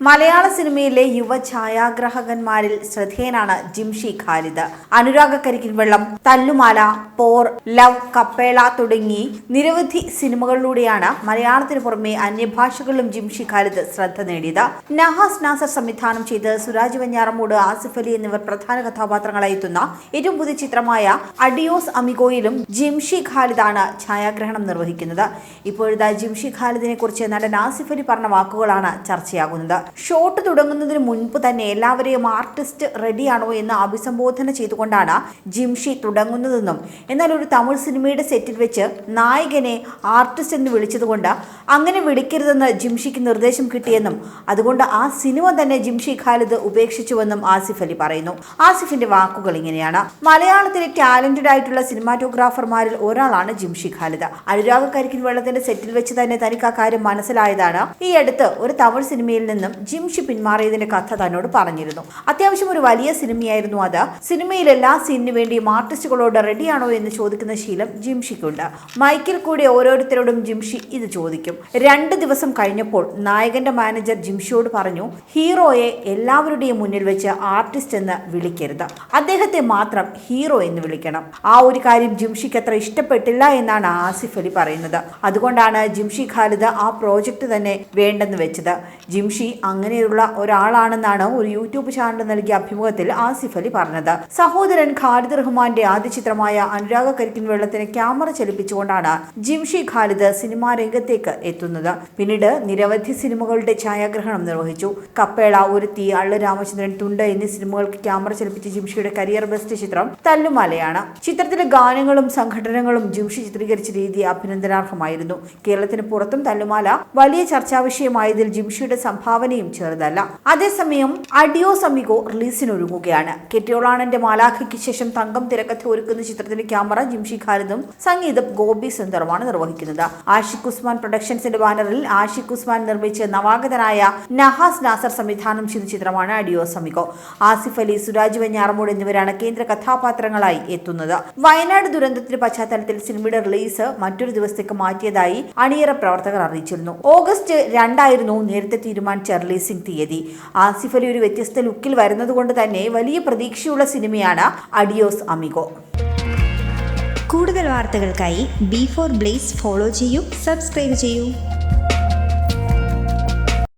മലയാള സിനിമയിലെ യുവ ഛായാഗ്രാഹകന്മാരിൽ ശ്രദ്ധേയനാണ് ജിംഷി ഖാലിദ്. അനുരാഗ കരിക്കിൻ വെള്ളം തല്ലുമാല പോർ ലവ് കപ്പേള തുടങ്ങി നിരവധി സിനിമകളിലൂടെയാണ് മലയാളത്തിന് പുറമെ അന്യഭാഷകളിലും ജിംഷി ഖാലിദ് ശ്രദ്ധ നേടിയത്. നഹാസ് നാസർ സംവിധാനം ചെയ്ത് സുരാജ് വഞ്ഞാറമൂട് ആസിഫ് അലി എന്നിവർ പ്രധാന കഥാപാത്രങ്ങളായി എത്തുന്ന ഏറ്റവും പുതിയ ചിത്രമായ അഡിയോസ് അമിഗോയിലും ജിംഷി ഖാലിദാണ് ഛായാഗ്രഹണം നിർവഹിക്കുന്നത്. ഇപ്പോഴത്തെ ജിംഷി ഖാലിദിനെ കുറിച്ച് നടൻ ആസിഫ് അലി പറഞ്ഞ വാക്കുകളാണ് ചർച്ചയാകുന്നത്. ഷോട്ട് തുടങ്ങുന്നതിന് മുൻപ് തന്നെ എല്ലാവരെയും ആർട്ടിസ്റ്റ് റെഡിയാണോ എന്ന് അഭിസംബോധന ചെയ്തുകൊണ്ടാണ് ജിംഷി തുടങ്ങുന്നതെന്നും എന്നാൽ ഒരു തമിഴ് സിനിമയുടെ സെറ്റിൽ വെച്ച് നായകനെ ആർട്ടിസ്റ്റ് എന്ന് വിളിച്ചതുകൊണ്ട് അങ്ങനെ വിളിക്കരുതെന്ന് ജിംഷിക്ക് നിർദ്ദേശം കിട്ടിയെന്നും അതുകൊണ്ട് ആ സിനിമ തന്നെ ജിംഷി ഖാലിദ് ഉപേക്ഷിച്ചുവെന്നും ആസിഫ് അലി പറയുന്നു. ആസിഫിന്റെ വാക്കുകൾ ഇങ്ങനെയാണ്. മലയാളത്തിലെ ടാലന്റഡ് ആയിട്ടുള്ള സിനിമാറ്റോഗ്രാഫർമാരിൽ ഒരാളാണ് ജിംഷി ഖാലിദ്. അനുരാഗ കരിക്കിൻ വെള്ളത്തിന്റെ സെറ്റിൽ വെച്ച് തന്നെ തനിക്ക് ആ കാര്യം മനസ്സിലായതാണ്. ഈ അടുത്ത് ഒരു തമിഴ് സിനിമയിൽ നിന്നും ജിംഷി പിന്മാറിയതിന്റെ കഥ തന്നോട് പറഞ്ഞിരുന്നു. അത്യാവശ്യം ഒരു വലിയ സിനിമയായിരുന്നു അത്. സിനിമയിൽ എല്ലാ സീനിനു വേണ്ടിയും ആർട്ടിസ്റ്റുകളോട് റെഡിയാണോ എന്ന് ചോദിക്കുന്ന ശീലം ജിംഷിക്കുണ്ട്. മൈക്കിൽ കൂടി ഓരോരുത്തരോടും ജിംഷി ഇത് ചോദിക്കും. രണ്ട് ദിവസം കഴിഞ്ഞപ്പോൾ നായകന്റെ മാനേജർ ജിംഷിയോട് പറഞ്ഞു ഹീറോയെ എല്ലാവരുടെയും മുന്നിൽ വെച്ച് ആർട്ടിസ്റ്റ് എന്ന് വിളിക്കരുത്. അദ്ദേഹത്തെ മാത്രം ഹീറോ എന്ന് വിളിക്കണം. ആ ഒരു കാര്യം ജിംഷിക്ക് അത്ര ഇഷ്ടപ്പെട്ടില്ല എന്നാണ് ആസിഫ് അലി പറയുന്നത്. അതുകൊണ്ടാണ് ജിംഷി ഖാലിദ് ആ പ്രോജക്റ്റ് തന്നെ വേണ്ടെന്ന് വെച്ചത്. ജിംഷി അങ്ങനെയുള്ള ഒരാളാണെന്നാണ് ഒരു യൂട്യൂബ് ചാനൽ നൽകിയ അഭിമുഖത്തിൽ ആസിഫ് അലി പറഞ്ഞത്. സഹോദരൻ ഖാലിദ് റഹ്മാന്റെ ആദ്യ ചിത്രമായ അനുരാഗ കരിക്കിൻ വെള്ളത്തിന് ക്യാമറ ചലിപ്പിച്ചുകൊണ്ടാണ് ജിംഷി ഖാലിദ് സിനിമാ രംഗത്തേക്ക് എത്തുന്നത്. പിന്നീട് നിരവധി സിനിമകളുടെ ഛായാഗ്രഹണം നിർവഹിച്ചു. കപ്പേള ഒരുത്തി അള്ളു രാമചന്ദ്രൻ തുണ്ട് എന്നീ സിനിമകൾക്ക് ക്യാമറ ചലിപ്പിച്ച ജിംഷിയുടെ കരിയർ ബെസ്റ്റ് ചിത്രം തല്ലുമാലയാണ്. ചിത്രത്തിലെ ഗാനങ്ങളും സംഘടനകളും ജിംഷി ചിത്രീകരിച്ച രീതി അഭിനന്ദനാർഹമായിരുന്നു. കേരളത്തിന് പുറത്തും തല്ലുമാല വലിയ ചർച്ചാ വിഷയമായതിൽ ജിംഷിയുടെ സംഭാവനയും ചെറുതല്ല. അതേസമയം അഡിയോ സമിഗോ റിലീസിനൊരുങ്ങുകയാണ്. കെട്ടിയോളാണന്റെ മാലാഖയ്ക്ക് ശേഷം തങ്കം തിരക്കഥ ഒരുക്കുന്ന ചിത്രത്തിന്റെ ക്യാമറ ജിംഷി ഖാലിദും സംഗീതം ഗോപി സുന്ദറുമാണ് നിർവഹിക്കുന്നത്. ആഷിഖ് ഉസ്മാൻ പ്രൊഡക്ഷൻസിന്റെ ബാനറിൽ ആഷിഖ് ഉസ്മാൻ നിർമ്മിച്ച നവാഗതനായ നഹാസ് നാസർ സംവിധാനം ചെയ്ത ചിത്രമാണ് അഡിയോ സമിഗോ ആസിഫ് അലി സുരാജ് വെഞ്ഞാറമൂട് എന്നിവരാണ് കേന്ദ്ര കഥാപാത്രങ്ങളായി എത്തുന്നത്. വയനാട് ദുരന്തത്തിന്റെ പശ്ചാത്തലത്തിൽ സിനിമയുടെ റിലീസ് മറ്റൊരു ദിവസത്തേക്ക് മാറ്റിയതായി അണിയറ പ്രവർത്തകർ അറിയിച്ചിരുന്നു. ഓഗസ്റ്റ് രണ്ടായിരുന്നു നേരത്തെ തീരുമാനിച്ച റിലീസിംഗ് തീയതി. ആസിഫ് അലി ഒരു വ്യത്യസ്ത ലുക്കിൽ വരുന്നതുകൊണ്ട് തന്നെ വലിയ പ്രതീക്ഷയുള്ള സിനിമയാണ് അഡിയോസ് അമിഗോ. കൂടുതൽ വാർത്തകൾക്കായി ബി ഫോർ ബ്ലേസ് ഫോളോ ചെയ്യൂ സബ്സ്ക്രൈബ് ചെയ്യൂ.